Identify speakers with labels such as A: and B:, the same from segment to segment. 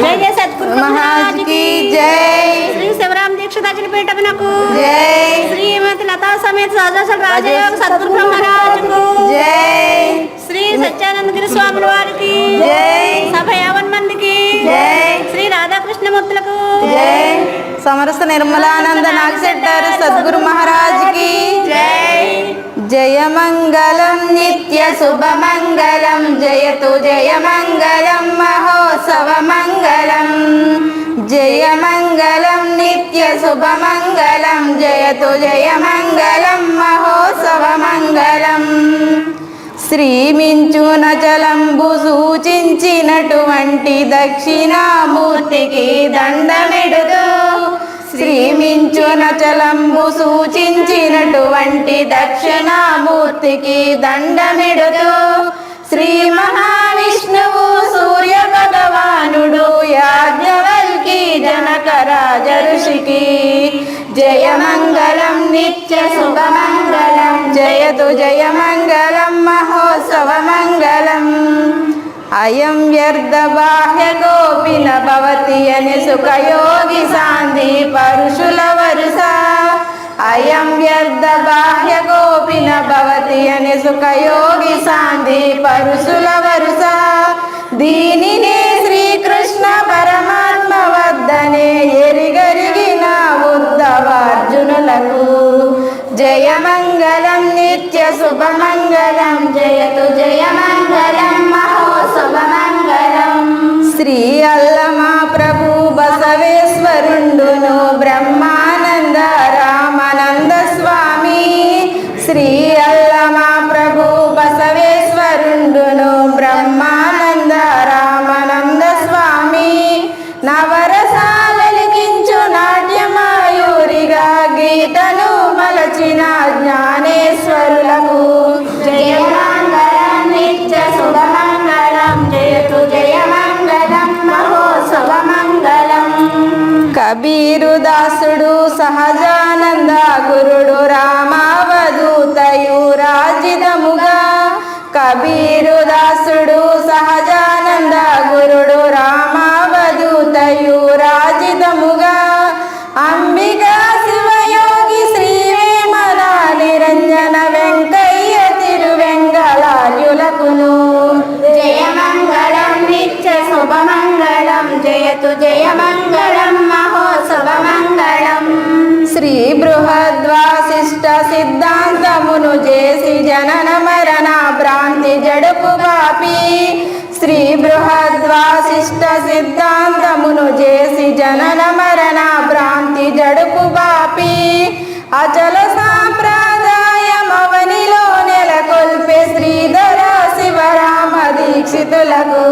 A: జై జయ సద్గురు
B: మహారాజ్ జై.
A: శ్రీ శివరాం దీక్ష దక్షిణ పీఠమునకు
B: జై.
A: శ్రీమతి లతా సమేత సహజాసల రాజయోగ సద్గురు బ్రహ్మరాజుకు
B: జై.
A: శ్రీ సత్యానందగిరి స్వాముల వారికి
B: జై.
A: సభ యావన్ మందికి
B: జై.
A: శ్రీ రాధాకృష్ణమూర్తులకు
B: జై. సమరస నిర్మలానంద నాగశెట్టారు సద్గురు మహారాజ్కి
A: జై
B: జయ మంగళం నిత్య శుభ మంగళం జయతు జయ మంగళం మహోత్సవ మంగళం. జయ మంగళం నిత్య శుభ మంగళం జయతు జయ మంగళం మహోత్సవ మంగళం. శ్రీమించున చలంబు సూచించినటువంటి దక్షిణామూర్తికి దండమే శ్రీమించున చలంబు సూచించినటువంటి దక్షిణామూర్తికి దండమిడుతూ శ్రీ మహావిష్ణువు సూర్య భగవానుడు యాజ్ఞవల్కి జనక రాజ ఋషికి జయ మంగళం నిత్య శుభమంగళం జయతు జయ మంగళం మహోత్సవ మంగళం. అయం వ్యర్థ బాహ్య గోపిన భవతి అని సుఖయోగి సాంది పరుషుల వరుస అయం వ్యర్థ బాహ్య గోపిన భవతి అని సుఖయోగి సాంది పరుషుల వరుస దీనిని శ్రీకృష్ణ పరమాత్మ వద్దనే ఎరిగరిగిన ఉద్ధవార్జునులకు జయమంగళం నిత్య శుభమంగళం జయతు జయమ అల్లమా ప్రభు బసవేశ్వరుండును బ్రహ్మ మంగళం జయతు జయ మంగళం మహోత్సవ మంగళం శ్రీ బృహద్వాసిష్ట సిద్ధాంతమును చేసి జనన మరణ భ్రాంతి జడుపు బాపి శ్రీ బృహద్వాసిష్ట సిద్ధాంతమును చేసి జనన మరణ భ్రాంతి జడుపు బాపి అచల సాంప్రదాయమవనిలో నెలకొల్పే శ్రీధర శివరామ దీక్షితులకు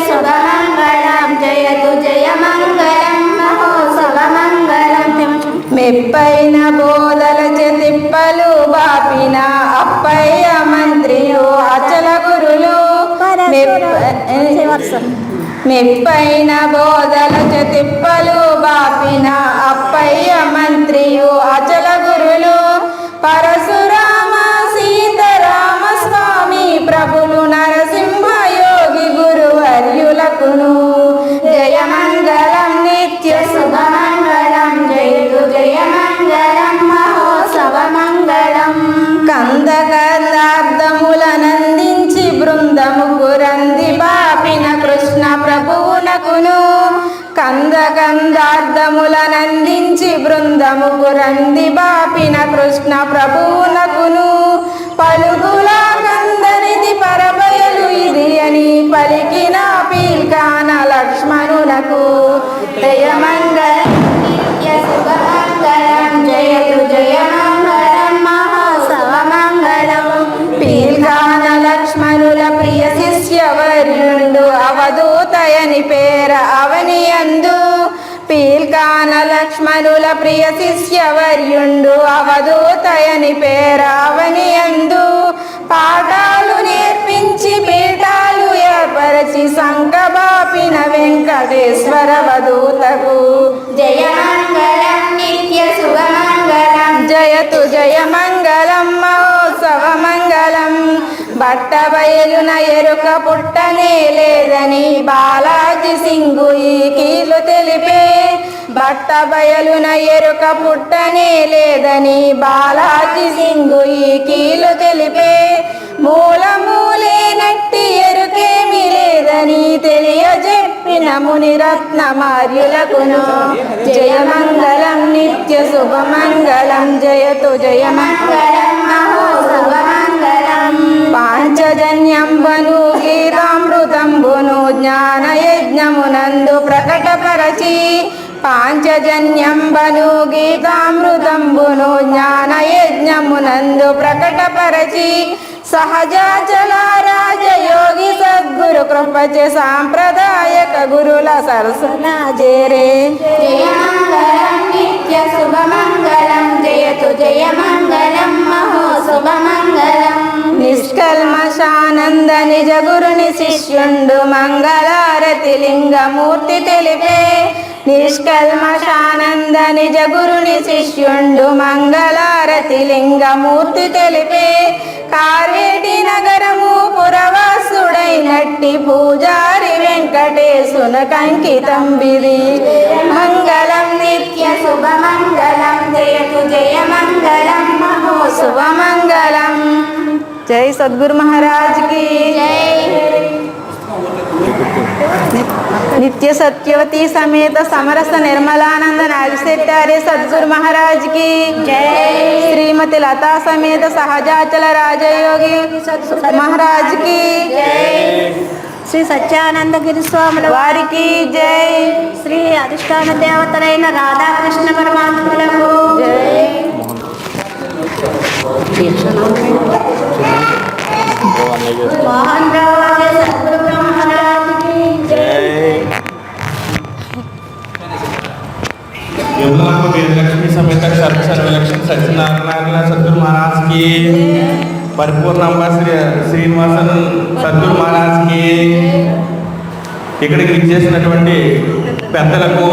B: శుభమంగళం. జయతు జయ మంగళం మహోత్సవ మంగళం మెప్పైన బోధల తిప్పలు బాపిన అప్పయ్య మంత్రియు అచల గురులు. మెప్పైన బోధల తిప్పలు బాపిన అప్పయ్య మంత్రియు అచల బృందము బాపిన కృష్ణ ప్రభువునకును. పలుగుల కందరిది పరబయలు ఇది అని పలికిన పీల్కాన లక్ష్మణునకు. జయమంగళ జయతు పీల్కాన లక్ష్మణుల ప్రియ శిష్యవర్యుండు అవధూతయని పేర అవ శ్రీగాన లక్ష్మణుల ప్రియ శిష్యవర్యుండు అవధూతయని పేరావని అందు. పాఠాలు నేర్పించి పీఠాలు ఏర్పరచి సంగబాపిన వెంకటేశ్వర వధూతకు. జయమంగళం నిత్య సుగమంగళం జయతు జయమంగళం మహోత్సవ మంగళం. భర్త బయలున ఎరుక పుట్టనే లేదని బాలాజీ సింగు ఈ కీలు తెలిపే. బట్ట బయలున ఎరుక పుట్టనే లేదని బాలాజీ సింగు ఈ కీలు తెలిపే మూలమూలే నట్టి ఎరుకేమి లేదని తెలియజెప్పిన ముని రత్న మార్యులకును. జయమంగళం నిత్య శుభమంగళం. జయతు జయమంగళం. నమో శుభమంగళం. పాంచజన్యంబను గీతామృతంబును జ్ఞానయజ్ఞమునందు ప్రకటపరచి పాంచజన్యంబను గీతామృతంబును జ్ఞానయజ్ఞమునందు ప్రకటపరచి సహజాచల రాజయోగి సద్గురు కృపచ సాంప్రదాయక గురుల సరసన జేరే
A: జయమంగళం నిత్య శుభమంగళం జయతు జయమంగళం మహో శుభమంగళం
B: నిష్కల్మషానంద నిజ గురుని శిష్యుండు మంగళారతి లింగమూర్తి తెలిపే నిష్కల్మషానంద నిజ గురుని శిష్యుండు మంగళారతి లింగమూర్తి తెలిపే కార్వేటి నగరము పురవాసుడైనట్టి పూజారి వెంకటేశున కంకితం విధి మంగళం నిత్య
A: శుభమంగళం జయతు జయ మంగళం మహో
B: శుభమంగళం. జై సద్గురు మహారాజ్కి. నిత్య సత్యవతి సమేత సమరస నిర్మలానంద నాగశెట్టారి సద్గురు మహారాజ్కి శ్రీమతి లతా సమేత సహజాచల రాజయోగి మహారాజ్కి
A: శ్రీ సత్యానందగిరి స్వాముల
B: వారికి జై.
A: శ్రీ అధిష్టాన దేవతలైన రాధాకృష్ణ పరమాత్ములకు మోహన్ రావు.
C: యమునామ వీరలక్ష్మి సమేత సర్వ సర్వలక్ష్మి సత్యనారాయణ సద్గురు మహారాజ్కి. పరిపూర్ణంబ శ్రీ శ్రీనివాసన్ సద్గురు మహారాజ్కి. ఇక్కడికి ఇచ్చేసినటువంటి పెద్దలకు